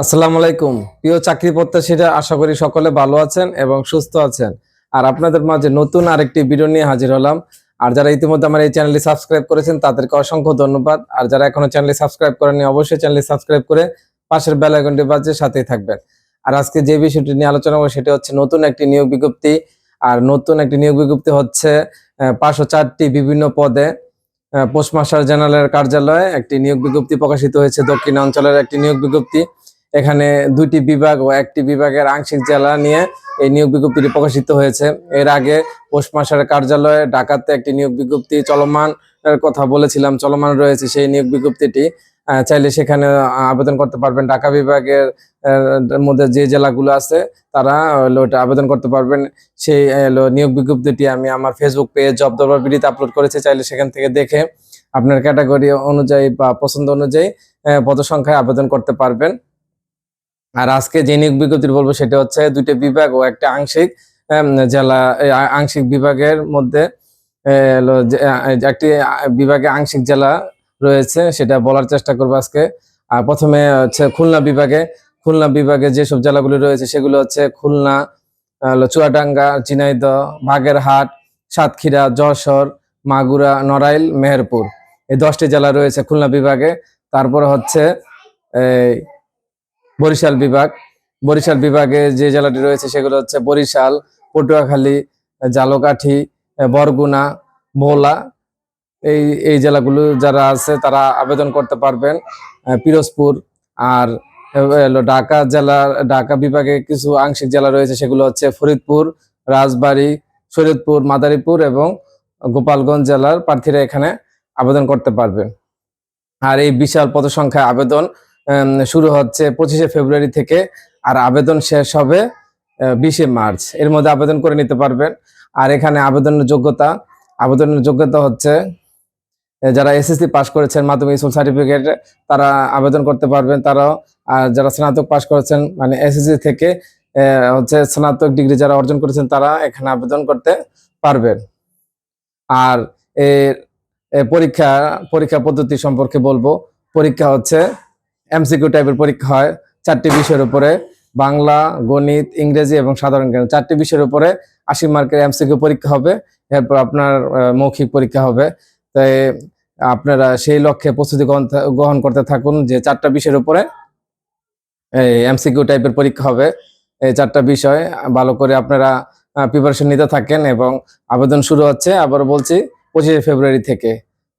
আসসালামু আলাইকুম। প্রিয় চাকরি প্রত্যাশীরা, আশা করি সকলে ভালো আছেন এবং সুস্থ আছেন। আর আপনাদের মাঝে নতুন আরেকটি ভিডিও নিয়ে হাজির হলাম। আর যারা ইতিমধ্যে আমার এই চ্যানেলটি সাবস্ক্রাইব করেছেন, তাদেরকে অসংখ্য ধন্যবাদ। আর যারা এখনও চ্যানেলটি সাবস্ক্রাইব করেনি অবশ্যই চ্যানেলটি সাবস্ক্রাইব করে পাশের বেল আইকনটি বাজে সাথেই থাকবেন। আর আজকে যে বিষয়টি নিয়ে আলোচনা করব, সেটি হচ্ছে নতুন একটি নিয়োগ বিজ্ঞপ্তি। আর নতুন একটি নিয়োগ বিজ্ঞপ্তি হচ্ছে পাঁচশো চারটি বিভিন্ন পদে পোস্টমাস্টার জেনারেলের কার্যালয়ে একটি নিয়োগ বিজ্ঞপ্তি প্রকাশিত হয়েছে। দক্ষিণ অঞ্চলের একটি নিয়োগ বিজ্ঞপ্তি। এখানে দুইটি বিভাগ ও একটি বিভাগের আংশিক জেলা নিয়ে এই নিয়োগ বিজ্ঞপ্তিটি প্রকাশিত হয়েছে। এর আগে পোস্টমাস্টারের কার্যালয়ে ঢাকাতে একটি নিয়োগ বিজ্ঞপ্তি চলমান কথা বলেছিলাম, চলমান রয়েছে সেই নিয়োগ বিজ্ঞপ্তিটি। চাইলে সেখানে আবেদন করতে পারবেন। ঢাকা বিভাগের মধ্যে যে জেলাগুলো আছে তারা ওটা আবেদন করতে পারবেন। সেই নিয়োগ বিজ্ঞপ্তিটি আমি আমার ফেসবুক পেজ জব দরবার বিডিতে আপলোড করেছি। চাইলে সেখান থেকে দেখে আপনার ক্যাটাগরি অনুযায়ী বা পছন্দ অনুযায়ী পদ সংখ্যায় আবেদন করতে পারবেন। আর আজকে যে নিয়োগ বিজ্ঞপ্তি বলব সেটা হচ্ছে দুইটা বিভাগ ও একটা আংশিক জেলা আংশিক বিভাগের মধ্যে একটি বিভাগে আংশিক জেলা রয়েছে, সেটা বলার চেষ্টা করব আজকে। আর প্রথমে হচ্ছে খুলনা বিভাগে খুলনা বিভাগে যেসব জেলাগুলি রয়েছে সেগুলো হচ্ছে খুলনা চুয়াডাঙ্গা, ঝিনাইদহ, বাগেরহাট, সাতক্ষীরা, যশোর, মাগুরা, নড়াইল, মেহেরপুর। এই দশটি জেলা রয়েছে খুলনা বিভাগে। তারপর হচ্ছে বরিশাল বিভাগ। বরিশাল বিভাগে যে জেলাটি রয়েছে সেগুলো হচ্ছে বরিশাল, পটুয়াখালী, জালকাঠি, বরগুনা, ভোলা। এই এই জেলাগুলো যারা আছে তারা আবেদন করতে পারবেন পিরোজপুর আর ঢাকা জেলা, ঢাকা বিভাগে কিছু আংশিক জেলা রয়েছে সেগুলো হচ্ছে ফরিদপুর, রাজবাড়ী, শরীয়তপুর, মাদারীপুর এবং গোপালগঞ্জ জেলার প্রার্থীরা এখানে আবেদন করতে পারবেন আর এই বিশাল পদসংখ্যায় আবেদন শুরু হচ্ছে পঁচিশে ফেব্রুয়ারি থেকে, আর আবেদন শেষ হবে বিশে মার্চ। এর মধ্যে আবেদন করে নিতে পারবেন। আর এখানে আবেদনের যোগ্যতা আবেদনের যোগ্যতা হচ্ছে যারা এসএসসি পাস করেছেন, মাধ্যমিক স্কুল সার্টিফিকেট, তারা আবেদন করতে পারবেন। তারাও, আর যারা স্নাতক পাস করেছেন মানে এসএসসি থেকে হচ্ছে স্নাতক ডিগ্রি যারা অর্জন করেছেন, তারা এখানে আবেদন করতে পারবেন। আর পরীক্ষা পরীক্ষা পদ্ধতি সম্পর্কে বলব। পরীক্ষা হচ্ছে এমসিকিউ টাইপের পরীক্ষা হয় চারটি বিষয়ের উপরে, বাংলা, গণিত, ইংরেজি এবং সাধারণ জ্ঞান। চারটি বিষয়ের উপরে আশি মার্কের এমসিকিউ পরীক্ষা হবে, এরপর আপনার মৌখিক পরীক্ষা হবে। তাই আপনারা সেই লক্ষ্যে প্রস্তুতি গ্রহণ করতে থাকুন যে চারটা বিষয়ের উপরে এমসিকিউ টাইপের পরীক্ষা হবে। এই চারটা বিষয় ভালো করে আপনারা প্রিপারেশন নিতে থাকেন এবং আবেদন শুরু হচ্ছে। আবার বলছি, পঁচিশে ফেব্রুয়ারি থেকে।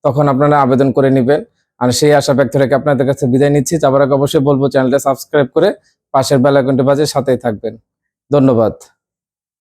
তখন আপনারা আবেদন করে নেবেন। আর সেই আশা ব্যক্ত রেখে আপনাদের কাছে বিদায় নিচ্ছি। আগে অবশ্যই বলব চ্যানেলটা সাবস্ক্রাইব করে পাশের বেলা আইকনটি বাজে সাথেই থাকবেন। ধন্যবাদ।